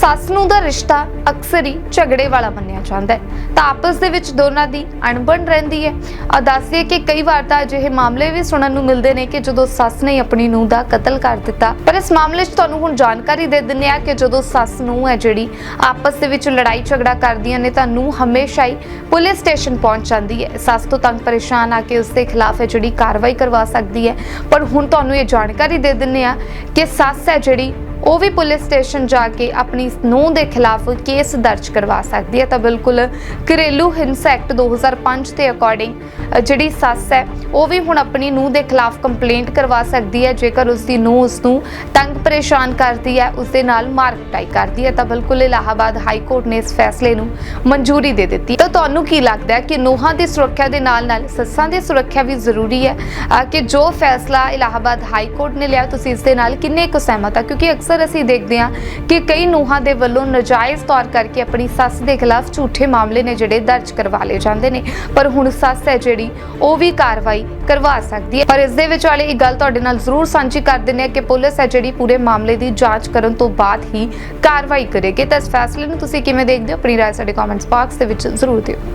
ਸੱਸ ਨੂੰ ਦਾ ਰਿਸ਼ਤਾ ਅਕਸਰ ਹੀ ਝਗੜੇ ਵਾਲਾ ਮੰਨਿਆ ਜਾਂਦਾ ਹੈ। ਤਾਂ ਆਪਸ ਦੇ ਵਿੱਚ ਦੋਨਾਂ ਦੀ ਅਣਬਣ ਰਹਿੰਦੀ ਹੈ। ਆ ਦੱਸਦੇ ਕਿ ਕਈ ਵਾਰ ਤਾਂ ਅਜਿਹੇ ਮਾਮਲੇ ਵੀ ਸੁਣਨ ਨੂੰ ਮਿਲਦੇ ਨੇ ਕਿ ਜਦੋਂ ਸੱਸ ਨੇ ਆਪਣੀ ਨੂੰਹ ਦਾ ਕਤਲ ਕਰ ਦਿੱਤਾ। ਪਰ ਇਸ ਮਾਮਲੇ 'ਚ ਤੁਹਾਨੂੰ ਹੁਣ ਜਾਣਕਾਰੀ ਦੇ ਦਿੰਨੇ ਆ ਕਿ ਜਦੋਂ ਸੱਸ ਨੂੰ ਹੈ ਜਿਹੜੀ ਆਪਸ ਦੇ ਵਿੱਚ ਲੜਾਈ ਝਗੜਾ ਕਰਦੀਆਂ ਨੇ ਤਾਂ ਨੂੰਹ ਹਮੇਸ਼ਾ ਹੀ ਪੁਲਿਸ ਸਟੇਸ਼ਨ ਪਹੁੰਚ ਜਾਂਦੀ ਹੈ। ਸੱਸ ਤੋਂ ਤੰਗ ਪਰੇਸ਼ਾਨ ਆ ਕੇ ਉਸ ਦੇ ਖਿਲਾਫ ਹੈ ਜਿਹੜੀ ਕਾਰਵਾਈ ਕਰਵਾ ਸਕਦੀ ਹੈ। ਪਰ ਹੁਣ ਤੁਹਾਨੂੰ ਇਹ ਜਾਣਕਾਰੀ ਦੇ ਦਿੰਨੇ ਆ ਕਿ ਸੱਸ ਹੈ ਜਿਹੜੀ ਉਹ ਵੀ ਪੁਲਿਸ ਸਟੇਸ਼ਨ ਜਾ ਕੇ ਆਪਣੀ ਨੂੰਹ ਦੇ ਖਿਲਾਫ ਕੇਸ ਦਰਜ ਕਰਵਾ ਸਕਦੀ ਹੈ ਤਾਂ ਬਿਲਕੁਲ ਘਰੇਲੂ ਹਿੰਸਾ ਐਕਟ 2005 ਦੇ ਅਕੋਰਡਿੰਗ ਜਿਹੜੀ ਸੱਸ ਹੈ, ਉਹ ਵੀ ਹੁਣ ਆਪਣੀ ਨੂੰਹ ਦੇ ਖਿਲਾਫ ਕੰਪਲੇਂਟ ਕਰਵਾ ਸਕਦੀ ਹੈ, ਜੇਕਰ ਉਸ ਦੀ ਨੂੰਹ ਉਸ ਨੂੰ ਤੰਗ ਪਰੇਸ਼ਾਨ ਕਰਦੀ ਹੈ ਉਸ ਦੇ ਨਾਲ ਮਾਰ ਕੁਟਾਈ ਕਰਦੀ ਹੈ, ਤਾਂ ਬਿਲਕੁਲ ਇਲਾਹਾਬਾਦ ਹਾਈ ਕੋਰਟ ਨੇ ਇਸ ਫੈਸਲੇ ਨੂੰ ਮਨਜ਼ੂਰੀ ਦੇ ਦਿੱਤੀ। ਤਾਂ ਤੁਹਾਨੂੰ ਕੀ ਲੱਗਦਾ ਹੈ ਕਿ ਨੂੰਹਾਂ ਦੀ ਸੁਰੱਖਿਆ ਦੇ ਨਾਲ ਨਾਲ ਸੱਸਾਂ ਦੀ ਸੁਰੱਖਿਆ ਵੀ ਜ਼ਰੂਰੀ ਹੈ? ਕਿ ਜੋ ਫੈਸਲਾ ਇਲਾਹਾਬਾਦ ਹਾਈ ਕੋਰਟ ਨੇ ਲਿਆ, ਤੁਸੀਂ ਇਸ ਦੇ ਨਾਲ ਕਿੰਨੇ ਕੁ ਸਹਿਮਤ ਆ ਕਿਉਂਕਿ ਅਕਸਰ ਅਸੀਂ ਦੇਖਦੇ ਹਾਂ ਕਿ ਕਈ ਨੂੰਹਾਂ ਦੇ ਵੱਲੋਂ ਨਜਾਇਜ਼ ਤੌਰ ਕਰਕੇ ਆਪਣੀ ਸੱਸ ਦੇ ਖਿਲਾਫ ਝੂਠੇ ਮਾਮਲੇ ਨੇ ਜਿਹੜੇ ਦਰਜ ਕਰਵਾ ਲਏ ਜਾਂਦੇ ਨੇ। ਪਰ ਹੁਣ ਸੱਸ ਹੈ ਜਿਹੜੀ, ਉਹ ਵੀ ਕਾਰਵਾਈ ਕਰਵਾ ਸਕਦੀ ਹੈ। ਪਰ ਇਸ ਦੇ ਵਿੱਚ ਇੱਕ ਗੱਲ ਤੁਹਾਡੇ ਨਾਲ ਜ਼ਰੂਰ ਸਾਂਝੀ ਕਰ ਦਿੰਦੇ ਆ ਕਿ ਪੁਲਿਸ ਹੈ ਜਿਹੜੀ ਪੂਰੇ ਮਾਮਲੇ ਦੀ ਜਾਂਚ ਕਰਨ ਤੋਂ ਬਾਅਦ ਹੀ ਕਾਰਵਾਈ ਕਰੇਗੀ। ਤਾਂ ਇਸ ਫੈਸਲੇ ਨੂੰ ਤੁਸੀਂ ਕਿਵੇਂ ਦੇਖਦੇ ਹੋ? ਆਪਣੀ ਰਾਏ ਸਾਡੇ ਕਮੈਂਟਸ ਬਾਕਸ ਦੇ ਵਿੱਚ ਜ਼ਰੂਰ ਦਿਓ।